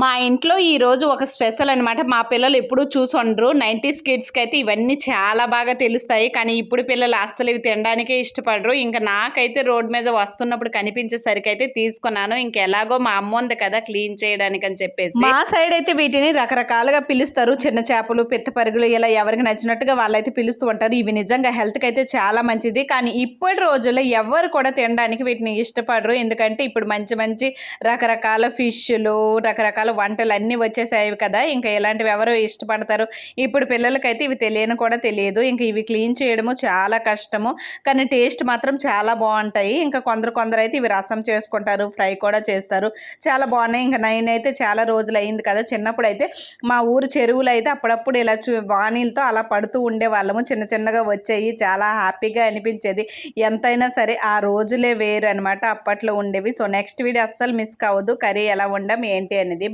మా ఇంట్లో ఈరోజు ఒక స్పెషల్ అనమాట మా పిల్లలు ఎప్పుడూ చూసుండ్రు. నైంటీస్ కిడ్స్కి అయితే ఇవన్నీ చాలా బాగా తెలుస్తాయి. కానీ ఇప్పుడు పిల్లలు అస్సలు ఇవి తినడానికే ఇష్టపడరు. ఇంకా నాకైతే రోడ్ మీద వస్తున్నప్పుడు కనిపించేసరికి అయితే తీసుకున్నాను ఇంకెలాగో మా అమ్మ ఉంది కదా క్లీన్ చేయడానికి అని చెప్పేసి. మా సైడ్ అయితే వీటిని రకరకాలుగా పిలుస్తారు. చిన్న చేపలు పెద్ద పరుగులు ఇలా ఎవరికి నచ్చినట్టుగా వాళ్ళైతే పిలుస్తూ ఉంటారు. ఇవి నిజంగా హెల్త్కి అయితే చాలా మంచిది. కానీ ఇప్పటి రోజుల్లో ఎవరు కూడా తినడానికి వీటిని ఇష్టపడరు. ఎందుకంటే ఇప్పుడు మంచి మంచి రకరకాల ఫిష్లు రకరకాల వంటలు అన్నీ వచ్చేసాయి కదా. ఇంకా ఇలాంటివి ఎవరు ఇష్టపడతారు? ఇప్పుడు పిల్లలకైతే ఇవి తెలియని కూడా తెలియదు. ఇంకా ఇవి క్లీన్ చేయడము చాలా కష్టము. కానీ టేస్ట్ మాత్రం చాలా బాగుంటాయి. ఇంకా కొందరు కొందరు అయితే ఇవి రసం చేసుకుంటారు ఫ్రై కూడా చేస్తారు. చాలా బాగున్నాయి. ఇంకా నేనైతే చాలా రోజులు అయింది కదా. చిన్నప్పుడు అయితే మా ఊరు చెరువులు అయితే అప్పుడప్పుడు ఇలా చూ వాణీలతో అలా పడుతూ ఉండేవాళ్ళము. చిన్న చిన్నగా వచ్చాయి. చాలా హ్యాపీగా అనిపించేది. ఎంతైనా సరే ఆ రోజులే వేరు అనమాట అప్పట్లో ఉండేవి. సో నెక్స్ట్ వీడియో అస్సలు మిస్ కావద్దు. కర్రీ ఎలా ఉండం ఏంటి అనేది